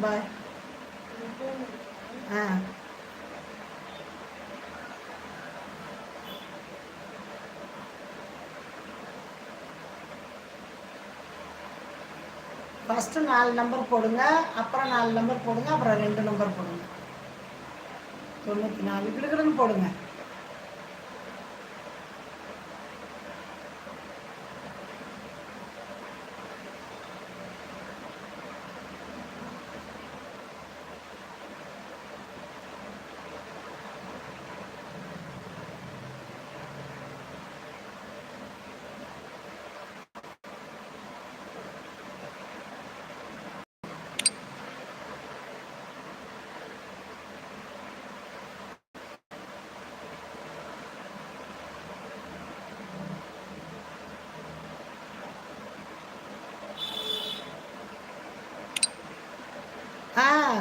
பாய் ஆ first நாலு number போடுங்க அப்புறம் நாலு நம்பர் போடுங்க அப்புறம் ரெண்டு நம்பர் போடுங்க. தொண்ணூற்றி நாலு கிடுக்கிடுன்னு போடுங்க.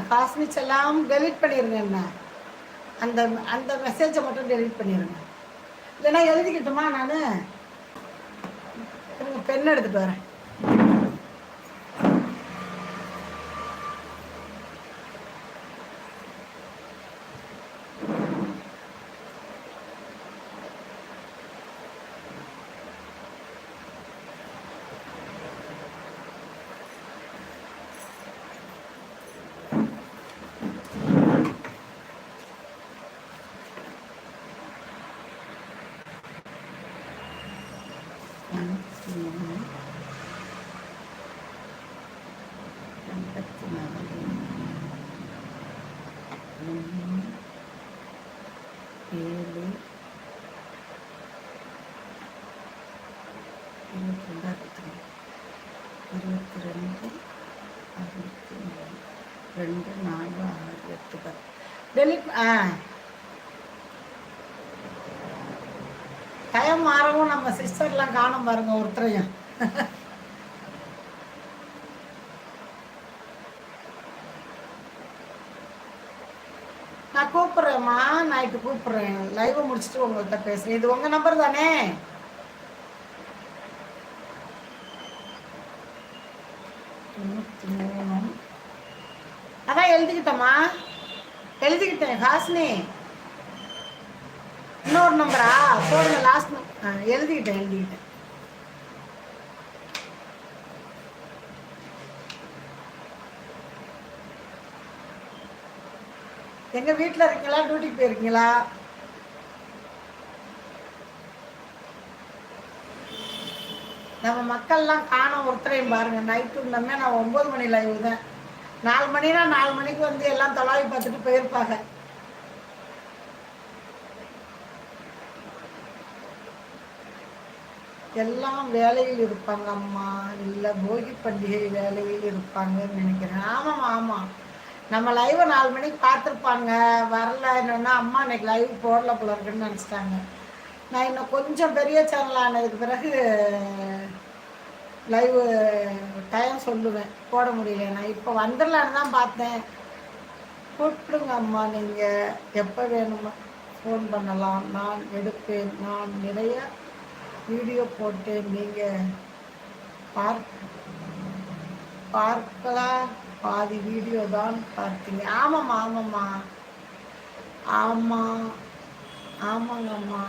ஆ எல்லாம் டெலிட் பண்ணிடுங்க என்ன? அந்த அந்த மெசேஜை மட்டும் டெலிட் பண்ணிடுங்க இல்லைன்னா எழுதிக்கிட்டுமா நான்? பெண் எடுத்துகிட்டு வரேன். எண்பத்தி மூணு நாலு ஒன்று ஏழு இருபத்தி ரெண்டு இருபத்தி ரெண்டு அறுபத்தி மூணு ரெண்டு நாலு ஆறு எட்டு பத்து. டெலிட் ஆ டைம் மாறவும் நம்ம சிஸ்டர்லாம் காணும் பாருங்க ஒருத்தரையும். நான் கூப்பிட்றேம்மா நைட்டு கூப்பிட்றேன். லைவை முடிச்சுட்டு உங்கள்கிட்ட பேசுகிறேன் இது உங்கள் நம்பர் தானே? தொண்ணூற்றி மூணு. அதான் எழுதிக்கிட்டேம்மா. எழுதிக்கிட்டேன் ஹாஸ்னி. இன்னொரு நம்பரா போடுங்க லாஸ்ட் எழுதிக்கிட்டேன் எழுதிக்கிட்டேன் எங்க வீட்டில் இருக்கீங்களா? டியூட்டிக்கு போயிருக்கீங்களா? நம்ம மக்கள்லாம் காணும் ஒருத்தரையும் பாருங்க. நைட்டு இருந்தோமே நான் ஒம்பது மணி லைவ் தான் நாலு மணினா நாலு மணிக்கு வந்து எல்லாம் தொலாவி பார்த்துட்டு போயிருப்பாங்க. எல்லாம் வேலையில் இருப்பாங்க அம்மா. இல்லை போகி பண்டிகை வேலையில் இருப்பாங்கன்னு நினைக்கிறேன். ஆமாம் ஆமாம் நம்ம லைவை நாலு மணிக்கு பார்த்துருப்பாங்க. வரல என்னன்னா அம்மா இன்னைக்கு லைவ் போடல போல இருக்குன்னு நினச்சிட்டாங்க. நான் இன்னும் கொஞ்சம் பெரிய சேனல் ஆனதுக்கு பிறகு லைவ் டைம் சொல்லுவேன். போட முடியல. நான் இப்போ வந்துடலான்னு தான் பார்த்தேன். கூப்பிடுங்க அம்மா. நீங்கள் எப்போ வேணுமோ ஃபோன் பண்ணலாம். நான் எடுப்பேன். நான் நிறைய வீடியோ போட்டேன் நீங்கள் பார்க்க பார்க்கலாம் பாதி வீடியோ தான் பார்த்தீங்க. ஆமாம்மா ஆமாம்மா. ஆமாம் ஆமாங்கம்மா.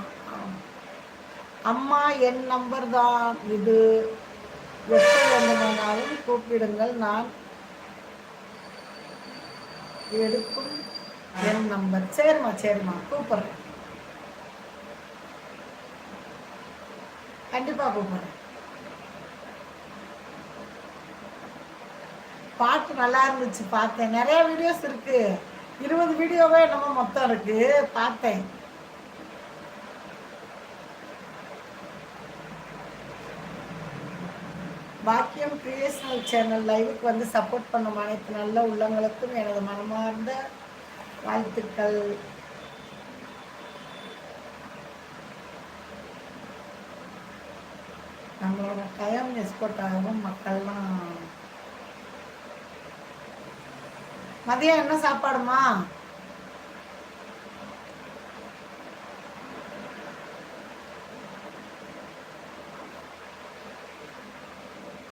அம்மா என் நம்பர் தான். இது எப்போ வேண்டுமானாலும் கூப்பிடுங்கள். நான் எடுக்கும் என் நம்பர் சரிம்மா சரிம்மா. கூப்பிட்றேன். கண்டிப்பாக போகிறேன் பாட்டு நல்லா இருந்துச்சு பார்த்தேன். நிறைய வீடியோஸ் இருக்கு. இருபது வீடியோவே என்னமோ மொத்தம் இருக்கு. பார்த்தேன். பாக்கியம் கிரியேஷனல் சேனல் லைவுக்கு வந்து சப்போர்ட் பண்ணும் அனைத்து நல்ல உள்ளங்களுக்கும் எனது மனமார்ந்த வாழ்த்துக்கள். நம்மளோட டைம் எக்ஸ்போர்ட் ஆகவும் மக்கள்லாம் மதியம் என்ன சாப்பாடுமா?